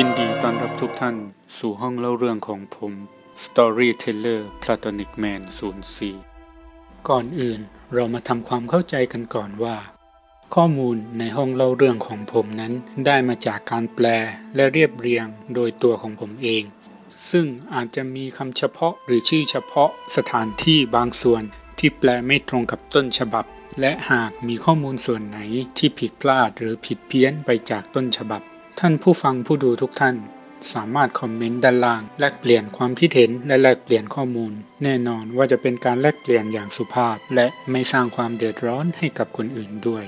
ยินดีต้อนรับทุกท่านสู่ห้องเล่าเรื่องของผม Storyteller Platonic Man 04 ก่อนอื่นเรามาทำความเข้าใจกันก่อนว่า ข้อมูลในห้องเล่าเรื่องของผมนั้นได้มาจากการแปลและเรียบเรียงโดยตัวของผมเอง ซึ่งอาจจะมีคำเฉพาะหรือชื่อเฉพาะสถานที่บางส่วนที่แปลไม่ตรงกับต้นฉบับ และหากมีข้อมูลส่วนไหนที่ผิดพลาดหรือผิดเพี้ยนไปจากต้นฉบับ ท่านผู้ฟังผู้ดูทุกท่าน สามารถคอมเมนต์ด้านล่าง แลกเปลี่ยนความคิดเห็นและแลกเปลี่ยนข้อมูล แน่นอนว่าจะเป็นการแลกเปลี่ยนอย่างสุภาพ และไม่สร้างความเดือดร้อนให้กับคนอื่นด้วย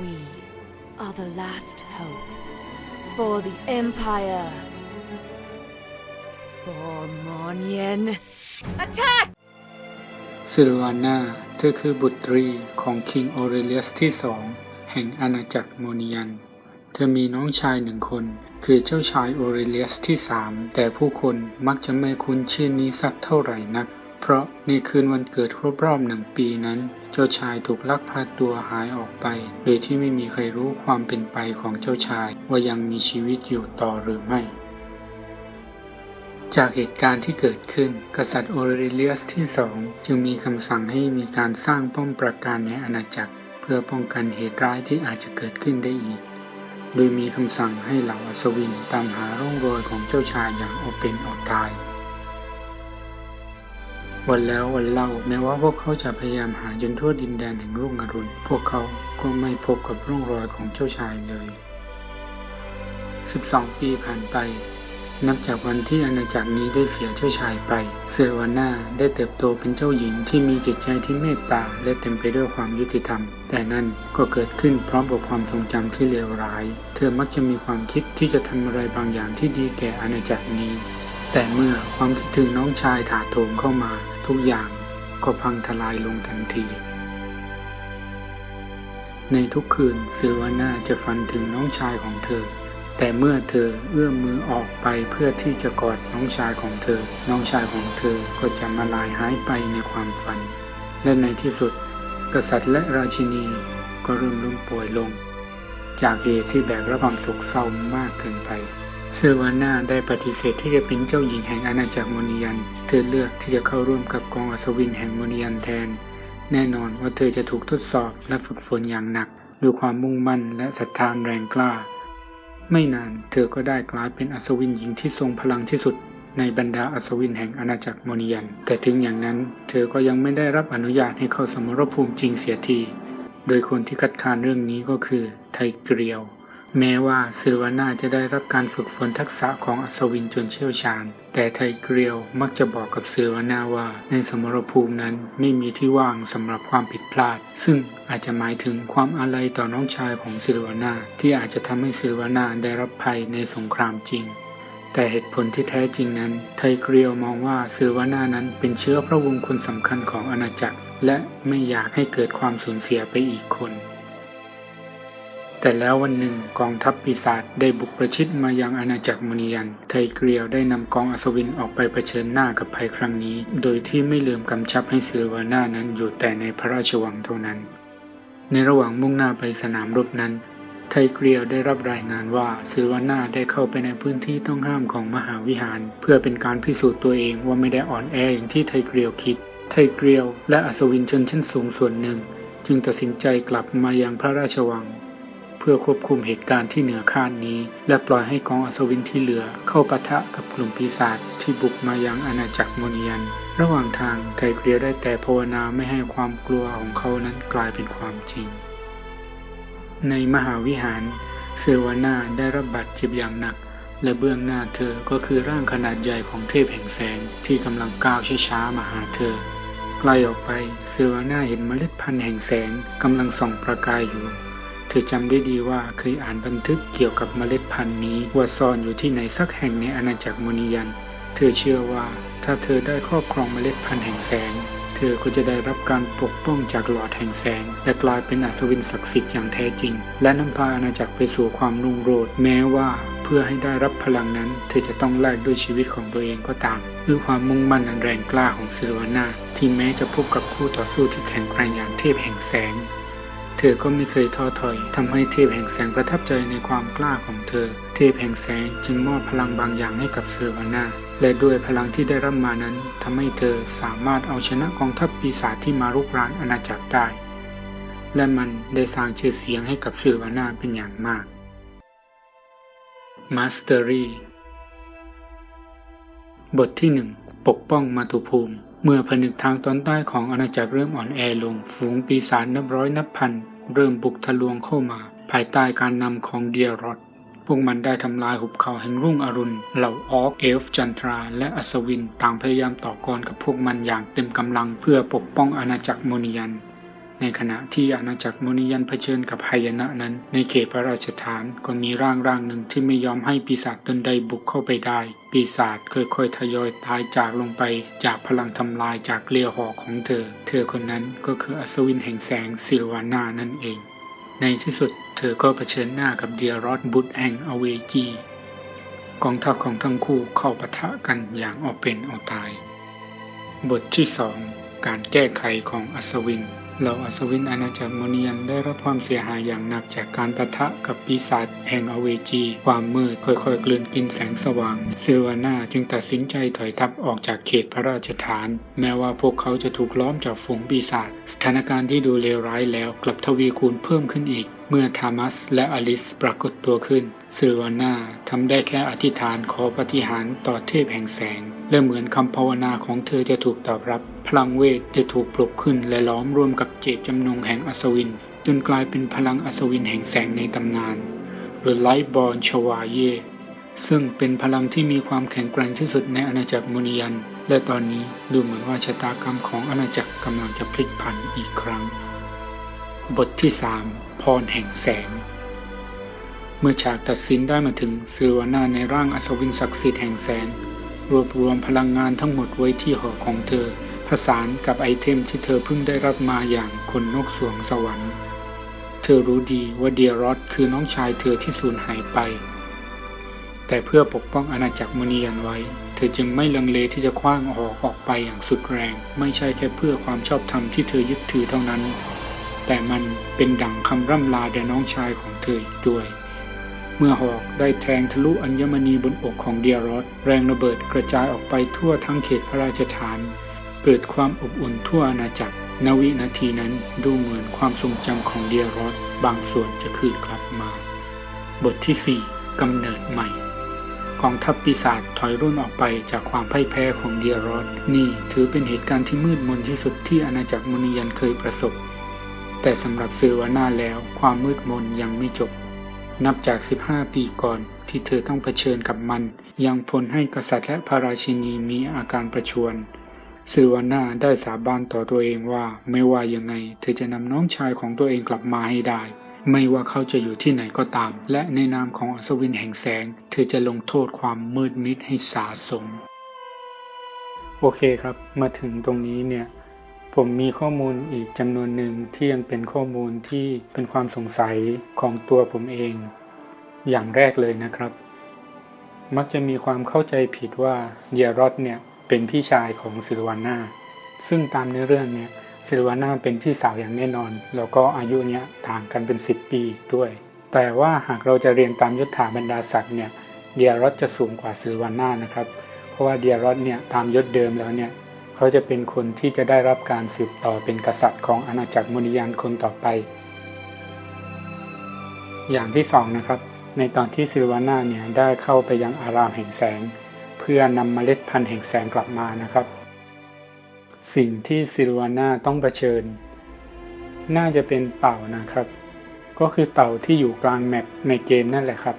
We are the last hope for the Empire. For Monien. Attack! ซิลวาน่าเธอคือบุตรีของคิงออเรเลียสที่สอง แห่งอาณาจักรโมเนียน เธอมีน้องชายหนึ่งคน คือเจ้าชายออเรเลียสที่สามแต่ผู้คนมักจะไม่คุ้นชื่อนี้สักเท่าไหร่นัก เพราะในคืนวันเกิดครบรอบหนึ่งปีนั้น เจ้าชายถูกลักพาตัวหายออกไป โดยที่ไม่มีใครรู้ความเป็นไปของเจ้าชายว่ายังมีชีวิตอยู่ต่อหรือไม่จากเหตุการณ์ที่เกิดขึ้น กษัตริย์โอเรเลียสที่สองจึงมีคำสั่งให้มีการสร้างป้อมปราการในอาณาจักร พื่อป้องกันเหตุร้ายที่อาจจะเกิดขึ้นได้อีก โดยมีคำสั่งให้เหล่าอัศวินตามหาร่องรอยของเจ้าชายอย่างเอาเป็นเอาตาย วันแล้ววันเล่าแม้ว่าพวกเขาจะพยายามหาจนทั่วดินแดนแห่งรุ่งอรุณ พวกเขาก็ไม่พบกับร่องรอยของเจ้าชายเลย 12 ปีผ่านไป นับจากวันที่อาณาจักรนี้ได้เสียเจ้าชายไป เซวาน่าได้เติบโตเป็นเจ้าหญิงที่มีจิตใจที่เมตตาและเต็มไปด้วยความยุติธรรม แต่นั่นก็เกิดขึ้นพร้อมกับความทรงจำที่เลวร้าย เธอมักจะมีความคิดที่จะทำอะไรบางอย่างที่ดีแก่อาณาจักรนี้ แต่เมื่อความคิดถึงน้องชายถาโถมเข้ามา ทุกอย่างก็พังทลายลงทันทีในทุกคืนซิลวาน่าจะฝันถึงน้องชายของเธอ แต่เมื่อเธอเอื้อมมือออกไปเพื่อที่จะกอดน้องชายของเธอ น้องชายของเธอก็จะมาลายหายไปในความฝัน และในที่สุด กษัตริย์และราชินีก็เริ่มล้มป่วยลง จากเหตุที่แบกรับความโศกเศร้ามากเกินไป เซอร์วาน่าได้ปฏิเสธที่จะเป็นเจ้าหญิงแห่งอาณาจักรโมนียัน เธอเลือกที่จะเข้าร่วมกับกองอัศวินแห่งโมนียันแทน แน่นอนว่าเธอจะถูกทดสอบและฝึกฝนอย่างหนักด้วยความมุ่งมั่นและศรัทธาแรงกล้า ไม่นานเธอก็ได้กลายเป็นอัศวินหญิงที่ทรงพลังที่สุด ในบรรดาอัศวินแห่งอาณาจักรโมนิยนแต่ถึงอย่างนั้น เธอก็ยังไม่ได้รับอนุญาตให้เข้าสมรภูมิจริงเสียที โดยคนที่คัดค้านเรื่องนี้ก็คือไทเกรียว แม้ว่าซิลวาน่าจะได้รับการฝึกฝนทักษะของอัศวินจนเชี่ยวชาญ แต่ไทเกรียวมักจะบอกกับซิลวาน่าว่า ในสมรภูมินั้นไม่มีที่ว่างสำหรับความผิดพลาด ซึ่งอาจจะหมายถึงความอาลัยต่อน้องชายของซิลวาน่าที่อาจจะทำให้ซิลวาน่าได้รับภัยในสงครามจริง แต่เหตุผลที่แท้จริงนั้น ไทเกรียวมองว่าซิลวาน่านั้นเป็นเชื้อพระวงศ์คนสำคัญของอาณาจักร และไม่อยากให้เกิดความสูญเสียไปอีกคน แต่แล้ววันหนึ่งกองทัพปีศาจได้บุกประชิดมายังอาณาจักรมเนียนไทเกรียวได้นำกองอัศวินออกไปเผชิญหน้ากับภัยครั้งนี้ โดยที่ไม่ลืมกำชับให้ซิลวาน่านั้นอยู่แต่ในพระราชวังเท่านั้น ในระหว่างมุ่งหน้าไปสนามรบนั้น ไทเกรียวได้รับรายงานว่าซิลวาน่าได้เข้าไปในพื้นที่ต้องห้ามของมหาวิหาร เพื่อเป็นการพิสูจน์ตัวเองว่าไม่ได้อ่อนแออย่างที่ไทเกรียวคิด ไทเกรียวและอัศวินชนชั้นสูงส่วนหนึ่ง จึงตัดสินใจกลับมายังพระราชวัง เพื่อควบคุมเหตุการณ์ที่เหนือคาดนี้ และปล่อยให้กองอัศวินที่เหลือเข้าปะทะกับกลุ่มปีศาจที่บุกมายังอาณาจักรโมเนียน ระหว่างทางไทเกรียได้แต่ภาวนาไม่ให้ความกลัวของเขานั้นกลายเป็นความจริง ในมหาวิหารเซวานาได้รับบาดเจ็บอย่างหนัก และเบื้องหน้าเธอก็คือร่างขนาดใหญ่ของเทพแห่งแสงที่กำลังก้าวช้าๆมาหาเธอไกลออกไปเซวาน่าเห็นเมล็ดพันธุ์แห่งแสงกำลังส่องประกายอยู่ เธอจำได้ดีว่าเคยอ่านบันทึกเกี่ยวกับเมล็ดพันธุ์นี้ว่าซ่อนอยู่ที่ไหนสักแห่งในอาณาจักรมนียัน เธอเชื่อว่าถ้าเธอได้ครอบครองเมล็ดพันธุ์แห่งแสง เธอก็จะได้รับการปกป้องจากหลอดแห่งแสง และกลายเป็นอัศวินศักดิ์สิทธิ์อย่างแท้จริง และนำพาอาณาจักรไปสู่ความรุ่งโรจน์แม้ว่าเพื่อให้ได้รับพลังนั้น เธอจะต้องแลกด้วยชีวิตของตัวเองก็ตามด้วยความมุ่งมั่นอันแรงกล้าของซิลวาน่าที่แม้จะพบกับคู่ต่อสู้ที่แข็งแกร่งอย่างเทพแห่งแสง เธอก็ไม่เคยท้อถอยทำให้เทพแห่งแสงประทับใจในความกล้าของเธอ เทพแห่งแสงจึงมอบพลังบางอย่างให้กับเซอร์วาน่าและด้วยพลังที่ได้รับมานั้นทำให้เธอสามารถเอาชนะกองทัพปีศาจที่มารุกรานอาณาจักรได้ และมันได้สร้างชื่อเสียงให้กับเซอร์วาน่าเป็นอย่างมาก Mastery บทที่หนึ่งปกป้องมาตุภูมิ เมื่อผนึกทางตอนใต้ของอาณาจักรเริ่มอ่อนแอลง ฝูงปีศาจนับร้อยนับพัน เริ่มบุกทะลวงเข้ามา ภายใต้การนำของเดียรอดพวกมันได้ทำลายหุบเขาแห่งรุ่งอรุณ เหล่าออกเอลฟ์จันทรา และอัศวิน ต่างพยายามต่อกรกับพวกมันอย่างเต็มกำลังเพื่อปกป้องอาณาจักรโมนิยัน ในขณะที่อาณาจักรโมนิยันเผชิญกับหายนะนั้น ในเขตพระราชฐานก็มีร่างร่างหนึ่งที่ไม่ยอมให้ปีศาจตนใดบุกเข้าไปได้ ปีศาจค่อยๆทยอยตายจากลงไป จากพลังทำลายจากเลียวหอกของเธอ เธอคนนั้นก็คืออัศวินแห่งแสงซิลวานานั่นเอง ในที่สุดเธอก็เผชิญหน้ากับเดียรอดบุตรแห่งอเวจีกองทัพของทั้งคู่เข้าปะทะกันอย่างเอาเป็นเอาตาย บทที่สองการแก้ไขของอัศวิน เหล่าอัศวินอาณาจักรโมเนียนได้รับความเสียหายอย่างหนักจากการปะทะกับปีศาจแห่งอเวจี ความมืดค่อยๆ กลืนกินแสงสว่าง เซวาน่าจึงตัดสินใจถอยทัพออกจากเขตพระราชฐาน แม้ว่าพวกเขาจะถูกล้อมจากฝูงปีศาจสถานการณ์ที่ดูเลวร้ายแล้วกลับทวีคูณเพิ่มขึ้นอีก เมื่อทามัสและอลิสปรากฏตัวขึ้นเซวาน่าทำได้แค่อธิษฐานขอปฏิหารต่อเทพแห่งแสง และเหมือนคำภาวนาของเธอจะถูกตอบรับ พลังเวทได้ถูกปลุกขึ้นและล้อมรวมกับเจตจำนงแห่งอัศวิน จนกลายเป็นพลังอัศวินแห่งแสงในตำนานหรือไลท์บอลชวาเยซึ่งเป็นพลังที่มีความแข็งแกร่งที่สุดในอาณาจักรมุนิยัน และตอนนี้ดูเหมือนว่าชะตากรรมของอาณาจักรกำลังจะพลิกผันอีกครั้ง บทที่3พรแห่งแสง เมื่อฉากตัดสินได้มาถึงซิลวานาในร่างอัศวินศักดิ์สิทธิ์แห่งแสง รวบรวมพลังงานทั้งหมดไว้ที่หอของเธอ ผสานกับไอเทมที่เธอเพิ่งได้รับมาอย่างคนนกสวงสวรรค์ เธอรู้ดีว่าเดียรอดคือน้องชายเธอที่สูญหายไป แต่เพื่อปกป้องอาณาจักรมุนียันไว้ เธอจึงไม่ลังเลที่จะคว้างหอกออกไปอย่างสุดแรง ไม่ใช่แค่เพื่อความชอบธรรมที่เธอยึดถือเท่านั้น แต่มันเป็นดั่งคำร่ำลาแด่น้องชายของเธออีกด้วย เมื่อหอกได้แทงทะลุอัญมณีบนอกของเดียรอดแรงระเบิดกระจายออกไปทั่วทั้งเขตพระราชฐาน เกิดความอบอุ่นทั่วอาณาจักรณวินาทีนั้นดูเหมือนความทรงจำของเดียรอดบางส่วนจะคืนกลับมา บทที่ 4กำเนิดใหม่กองทัพปีศาจถอยร่นออกไปจากความพ่ายแพ้ของเดียรอดนี่ถือเป็นเหตุการณ์ที่มืดมนที่สุดที่อาณาจักรมุนิยันเคยประสบ แต่สำหรับซิลวาน่าแล้วความมืดมนยังไม่จบ นับจาก 15 ปีก่อนที่เธอต้องเผชิญกับมัน ยังผลให้กษัตริย์และพระราชินีมีอาการประชวรซิลวาน่าได้สาบานต่อตัวเองว่าไม่ว่ายังไง เธอจะนำน้องชายของตัวเองกลับมาให้ได้ ไม่ว่าเขาจะอยู่ที่ไหนก็ตาม และในนามของอัศวินแห่งแสง เธอจะลงโทษความมืดมิดให้สาสม โอเคครับ มาถึงตรงนี้เนี่ย ผมมีข้อมูลอีกจำนวนหนึ่งที่ยังเป็นข้อมูลที่เป็นความสงสัยของตัวผมเอง อย่างแรกเลยนะครับ มักจะมีความเข้าใจผิดว่าเดียรอดเนี่ยเป็นพี่ชายของซิลวาน่าซึ่งตามเนื้อเรื่องเนี่ยซิลวาน่าเป็นพี่สาวอย่างแน่นอน แล้วก็อายุเนี่ยต่างกันเป็น 10 ปีอีกด้วย แต่ว่าหากเราจะเรียนตามยศถาบรรดาศักดิ์เนี่ยเดียรอดจะสูงกว่าซิลวาน่านะครับ เพราะว่าเดียรอดเนี่ยตามยศเดิมแล้วเนี่ย เขาจะเป็นคนที่จะได้รับการสืบต่อเป็นกษัตริย์ของอาณาจักรมุนิยานคนต่อไป อย่างที่สองนะครับ ในตอนที่ซิลวาน่าเนี่ยได้เข้าไปยังอารามแห่งแสง เพื่อนำเมล็ดพันธุ์แห่งแสงกลับมานะครับ สิ่งที่ซิลวาน่าต้องเผชิญ น่าจะเป็นเต่านะครับ ก็คือเต่าที่อยู่กลางแมปในเกมนั่นแหละครับ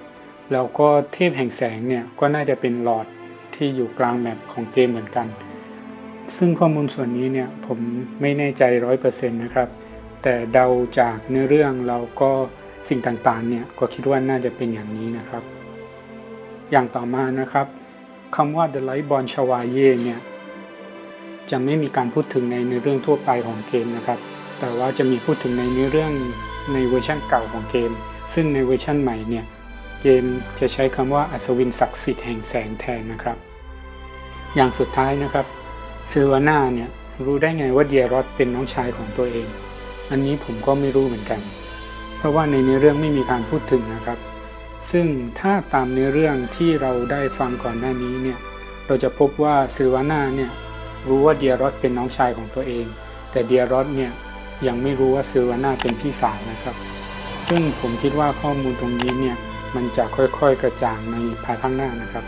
แล้วก็เทพแห่งแสงเนี่ยก็น่าจะเป็นหลอดที่อยู่กลางแมปของเกมเหมือนกัน ซึ่งข้อมูลส่วนนี้เนี่ยผมไม่แน่ใจร้อยเปอร์เซ็นต์นะครับ แต่เดาจากเนื้อเรื่องเราก็สิ่งต่างๆเนี่ยก็คิดว่าน่าจะเป็นอย่างนี้นะครับ อย่างต่อมานะครับคำว่า The Light Born Chevalier เนี่ยจะไม่มีการพูดถึงในเนื้อเรื่องทั่วไปของเกมนะครับ แต่ว่าจะมีพูดถึงในเนื้อเรื่องในเวอร์ชันเก่าของเกม ซึ่งในเวอร์ชันใหม่เนี่ยเกมจะใช้คำว่าอัศวินศักดิ์สิทธิ์แห่งแสงแทนนะครับ อย่างสุดท้ายนะครับ ซิลวาน่าเนี่ยรู้ได้ไงว่าเดียรอดเป็นน้องชายของตัวเอง อันนี้ผมก็ไม่รู้เหมือนกัน เพราะว่าในเนื้อเรื่องไม่มีการพูดถึงนะครับ ซึ่งถ้าตามเนื้อเรื่องที่เราได้ฟังก่อนหน้านี้เนี่ย เราจะพบว่าซิลวาน่าเนี่ยรู้ว่าเดียรอสเป็นน้องชายของตัวเอง แต่เดียรอสเนี่ยยังไม่รู้ว่าซิลวาน่าเป็นพี่สาวนะครับ ซึ่งผมคิดว่าข้อมูลตรงนี้เนี่ยมันจะค่อยๆกระจ่างในภายภาคหน้านะครับ